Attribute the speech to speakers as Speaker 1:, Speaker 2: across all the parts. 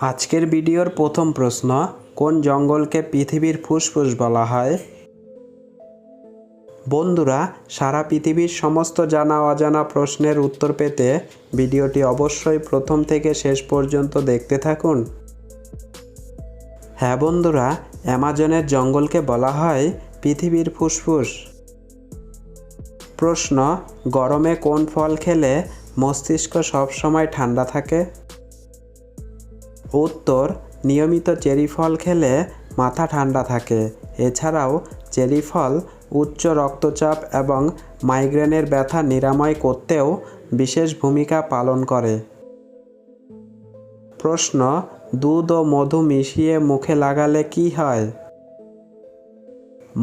Speaker 1: আজকের ভিডিওর প্রথম প্রশ্ন, কোন জঙ্গলকে পৃথিবীর ফুসফুস বলা হয়? বন্ধুরা, সারা পৃথিবীর সমস্ত জানা অজানা প্রশ্নের উত্তর পেতে ভিডিওটি অবশ্যই প্রথম থেকে শেষ পর্যন্ত দেখতে থাকুন। হ্যাঁ বন্ধুরা, অ্যামাজনের জঙ্গলকে বলা হয় পৃথিবীর ফুসফুস। প্রশ্ন, গরমে কোন ফল খেলে মস্তিষ্ক সবসময় ঠান্ডা থাকে। উত্তর, নিয়মিত চেরি ফল খেলে মাথা ঠান্ডা থাকে। এছাড়াও চেরি ফল উচ্চ রক্তচাপ এবং মাইগ্রেনের ব্যথা নিরাময় করতেও বিশেষ ভূমিকা পালন করে। প্রশ্ন, দুধ ও মধু মিশিয়ে মুখে লাগালে কি হয়?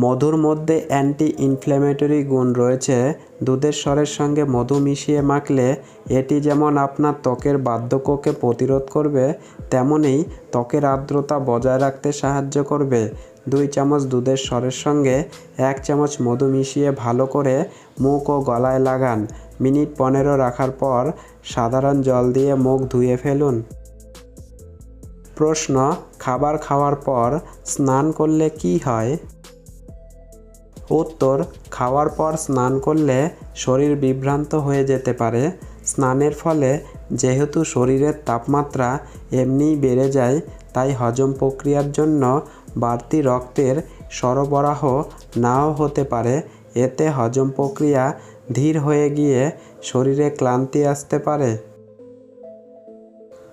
Speaker 1: মধুর মধ্যে অ্যান্টি ইনফ্ল্যামেটরি গুণ রয়েছে। দুধের স্বরের সঙ্গে মধু মিশিয়ে মাখলে এটি যেমন আপনার ত্বকের বার্ধক্যকে প্রতিরোধ করবে, তেমনই ত্বকের আর্দ্রতা বজায় রাখতে সাহায্য করবে। দুই চামচ দুধের স্বরের সঙ্গে এক চামচ মধু মিশিয়ে ভালো করে মুখ ও গলায় লাগান। মিনিট পনেরো রাখার পর সাধারণ জল দিয়ে মুখ ধুয়ে ফেলুন। প্রশ্ন, খাবার খাওয়ার পর স্নান করলে কি হয়? উত্তর, খাওয়ার পর স্নান করলে শরীর বিভ্রান্ত হয়ে যেতে পারে। স্নানের ফলে যেহেতু শরীরের তাপমাত্রা এমনিই বেড়ে যায়, তাই হজম প্রক্রিয়ার জন্য বাড়তি রক্তের সরবরাহ নাও হতে পারে। এতে হজম প্রক্রিয়া ধীর হয়ে গিয়ে শরীরে ক্লান্তি আসতে পারে।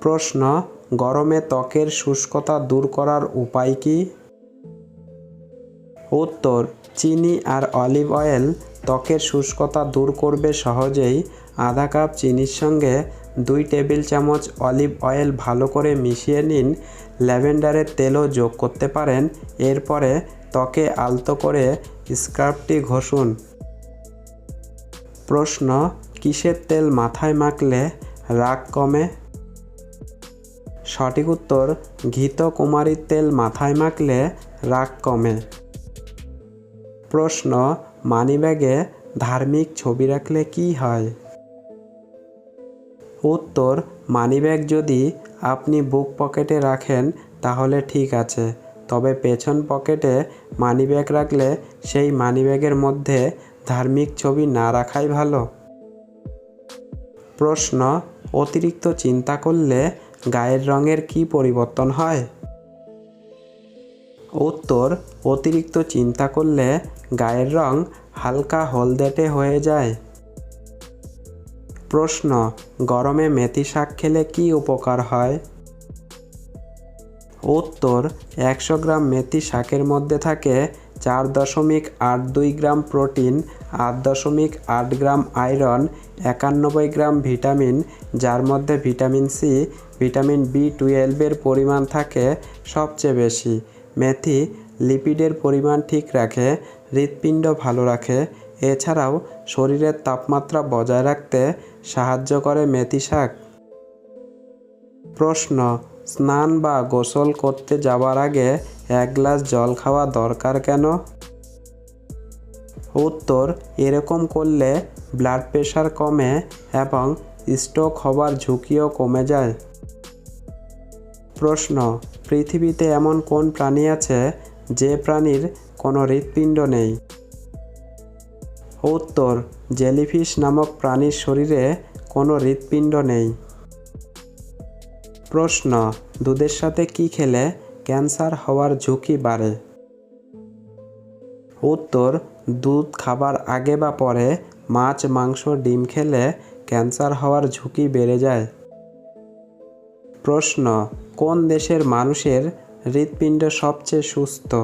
Speaker 1: প্রশ্ন, গরমে ত্বকের শুষ্কতা দূর করার উপায় কী? উত্তর চিনি আর অলিভ অয়েল ত্বকের শুষ্কতা দূর করবে সহজেই। আধা কাপ চিনির সঙ্গে দুই টেবিল চামচ অলিভ অয়েল ভালো করে মিশিয়ে নিন। ল্যাভেন্ডারের তেলও যোগ করতে পারেন। এরপরে ত্বকে আলতো করে স্কার্ফটি ঘষুন। প্রশ্ন, কিসের তেল মাথায় মাখলে রাগ কমে? সঠিক উত্তর ঘিত কুমারীর তেল মাথায় মাখলে রাগ কমে। প্রশ্ন, মানিব্যাগে ধার্মিক ছবি রাখলে কি হয়? উত্তর, মানিব্যাগ যদি আপনি বুক পকেটে রাখেন, তাহলে ঠিক আছে। তবে পেছন পকেটে মানিব্যাগ রাখলে সেই মানিব্যাগের মধ্যে ধার্মিক ছবি না রাখাই ভালো। প্রশ্ন, অতিরিক্ত চিন্তা করলে গায়ের রঙের কি পরিবর্তন হয়? উত্তর, অতিরিক্ত চিন্তা করলে গায়ের রং হালকা হলদেটে হয়ে যায়। প্রশ্ন, গরমে মেথি শাক খেলে কি উপকার হয়? উত্তর, একশো গ্রাম মেথি শাকের মধ্যে থাকে চার দশমিক আট দুই গ্রাম প্রোটিন, আট দশমিক আট গ্রাম আয়রন, একানব্বই গ্রাম ভিটামিন, যার মধ্যে ভিটামিন সি, ভিটামিন বি টুয়েলভের পরিমাণ থাকে সবচেয়ে বেশি। মেথি লিপিডের পরিমাণ ঠিক রাখে, হৃৎপিণ্ড ভালো রাখে। এছাড়াও শরীরের তাপমাত্রা বজায় রাখতে সাহায্য করে মেথি শাক। প্রশ্ন, স্নান বা গোসল করতে যাওয়ার আগে এক গ্লাস জল খাওয়া দরকার কেন? উত্তর, এরকম করলে ব্লাড প্রেশার কমে এবং স্ট্রোক হবার ঝুঁকিও কমে যায়। প্রশ্ন পৃথিবীতে এমন কোন প্রাণী আছে যে প্রাণীর কোনো হৃৎপিণ্ড নেই? উত্তর, জেলিফিশ নামক প্রাণীর শরীরে কোনো হৃৎপিণ্ড নেই। প্রশ্ন, দুধের সাথে কি খেলে ক্যান্সার হওয়ার ঝুঁকি বাড়ে? উত্তর, দুধ খাবার আগে বা পরে মাছ, মাংস, ডিম খেলে ক্যান্সার হওয়ার ঝুঁকি বেড়ে যায়। প্রশ্ন, কোন দেশের মানুষের হৃৎপিণ্ড সবচেয়ে সুস্থ?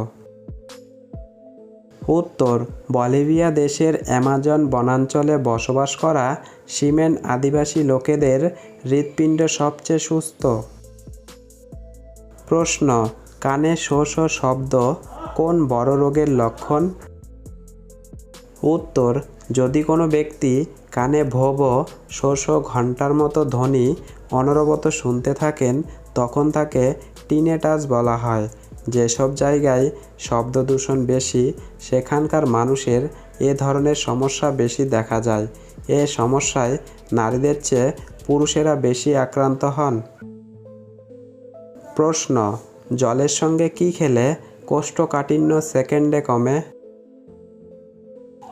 Speaker 1: উত্তর, বলিভিয়া দেশের অ্যামাজন বনাঞ্চলে বসবাস করা সিমেন আদিবাসী লোকেদের হৃৎপিণ্ড সবচেয়ে সুস্থ? প্রশ্ন, কানে শো শো শব্দ কোন বড় রোগের লক্ষণ? উত্তর যদি কোনো ব্যক্তি কানে ভো ভো শো শো ঘণ্টার মতো ধ্বনি অনবরত শুনতে থাকেন, তখন তাকে টিনেটাস বলা হয়। যেসব জায়গায় শব্দ দূষণ বেশি, সেখানকার মানুষের এ ধরনের সমস্যা বেশি দেখা যায়। এ সমস্যায় নারীদের চেয়ে পুরুষেরা বেশি আক্রান্ত হন। প্রশ্ন, জলের সঙ্গে কি খেলে কোষ্ঠকাঠিন্য সেকেন্ডে কমে?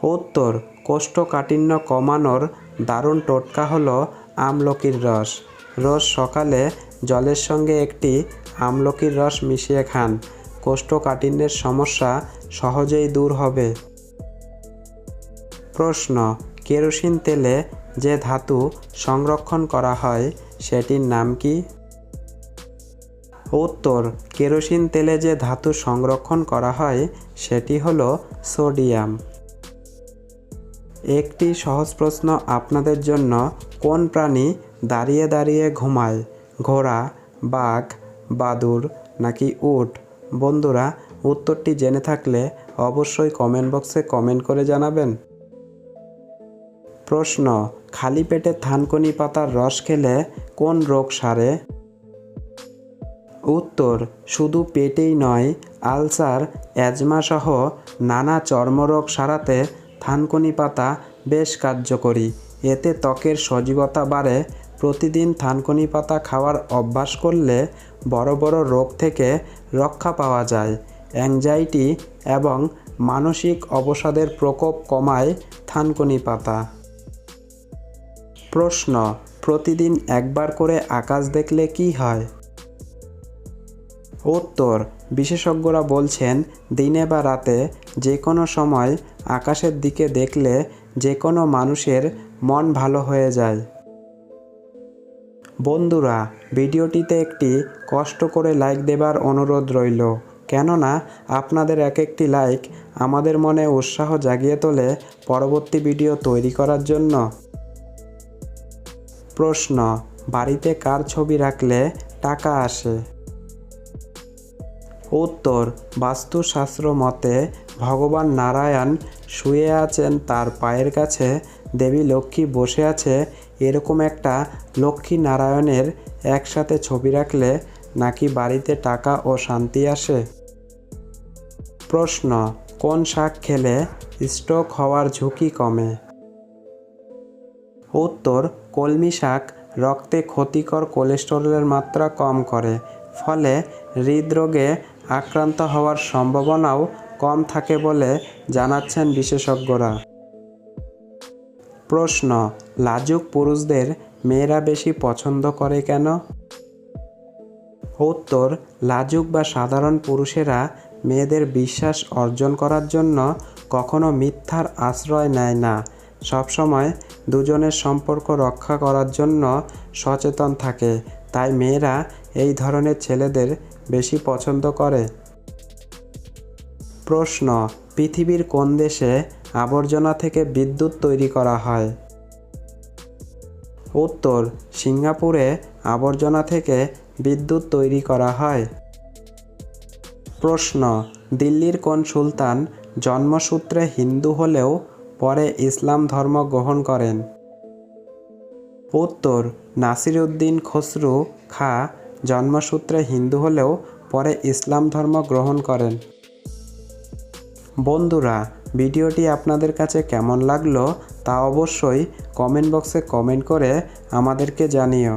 Speaker 1: উত্তর কোষ্ঠকাঠিন্য কমানোর দারুণ টোটকা হলো আমলকির রস। রোজ সকালে জলের সঙ্গে একটি আমলকির রস মিশিয়ে খান। কোষ্ঠকাঠিন্যের সমস্যা সহজেই দূর হবে। প্রশ্ন, কেরোসিন তেলে যে ধাতু সংরক্ষণ করা হয়, সেটির নাম কি? উত্তর, কেরোসিন তেলে যে ধাতু সংরক্ষণ করা হয়, সেটি হলো সোডিয়াম। একটি সহজ প্রশ্ন আপনাদের জন্য। কোন প্রাণী দাঁড়িয়ে দাঁড়িয়ে ঘুমায়? ঘোড়া, বাঘ, বাদুর নাকি উট? বন্ধুরা, উত্তরটি জেনে থাকলে অবশ্যই কমেন্ট বক্সে কমেন্ট করে জানাবেন। প্রশ্ন, খালি পেটে থানকুনি পাতার রস খেলে কোন রোগ সারে? উত্তর, শুধু পেটেই নয়, আলসার অ্যাজমা সহ নানা চর্মরোগ সারাতে থানকুনি পাতা বেশ কার্যকরী। এতে ত্বকের সজীবতা বাড়ে। প্রতিদিন থানকুনি পাতা খাওয়ার অভ্যাস করলে বড় বড় রোগ থেকে রক্ষা পাওয়া যায়। অ্যাংজাইটি এবং মানসিক অবসাদের প্রকোপ কমায় থানকুনি পাতা। প্রশ্ন, প্রতিদিন একবার করে আকাশ দেখলে কি হয়? উত্তর, বিশেষজ্ঞরা বলছেন, দিনে বা রাতে যে কোনো সময় আকাশের দিকে দেখলে যে কোনো মানুষের মন ভালো হয়ে যায়। বন্ধুরা, ভিডিওটিতে একটি কষ্ট করে লাইক দেবার অনুরোধ রইল, কেননা আপনাদের এক একটি লাইক আমাদের মনে উৎসাহ জাগিয়ে তোলে পরবর্তী ভিডিও তৈরি করার জন্য। প্রশ্ন, বাড়িতে কার ছবি রাখলে টাকা আসে? উত্তর, বাস্তুশাস্ত্র মতে, ভগবান নারায়ণ শুয়ে আছেন তার পায়ের কাছে, দেবী লক্ষ্মী বসে আছে, এরকম একটা লক্ষ্মী নারায়ণের একসাথে ছবি রাখলে নাকি বাড়িতে টাকা ও শান্তি আসে? প্রশ্ন, কোন শাক খেলে স্ট্রোক হওয়ার ঝুঁকি কমে? উত্তর, কলমি শাক রক্তে ক্ষতিকর কোলেস্টেরলের মাত্রা কম করে, ফলে হৃদরোগে আক্রান্ত হওয়ার সম্ভাবনাও কম থাকে বলে জানাচ্ছেন বিশেষজ্ঞরা। প্রশ্ন, লাজুক পুরুষদের মেয়েরা বেশি পছন্দ করে কেন? উত্তর, লাজুক বা সাধারণ পুরুষেরা মেয়েদের বিশ্বাস অর্জন করার জন্য কখনো মিথ্যার আশ্রয় নেয় না। সবসময় দুজনের সম্পর্ক রক্ষা করার জন্য সচেতন থাকে, তাই মেয়েরা এই ধরনের ছেলেদের বেশি পছন্দ করে? প্রশ্ন, পৃথিবীর কোন দেশে আবর্জনা থেকে বিদ্যুৎ তৈরি করা হয়? উত্তর, সিঙ্গাপুরে আবর্জনা থেকে বিদ্যুৎ তৈরি করা হয়। প্রশ্ন, দিল্লির কোন সুলতান জন্মসূত্রে হিন্দু হলেও পরে ইসলাম ধর্ম গ্রহণ করেন? উত্তর নাসিরউদ্দিন খসরু খা জন্মসূত্রে হিন্দু হলেও পরে ইসলাম ধর্ম গ্রহণ করেন। বন্ধুরা, ভিডিওটি আপনাদের কাছে কেমন লাগল তা অবশ্যই কমেন্ট বক্সে কমেন্ট করে আমাদেরকে জানিও।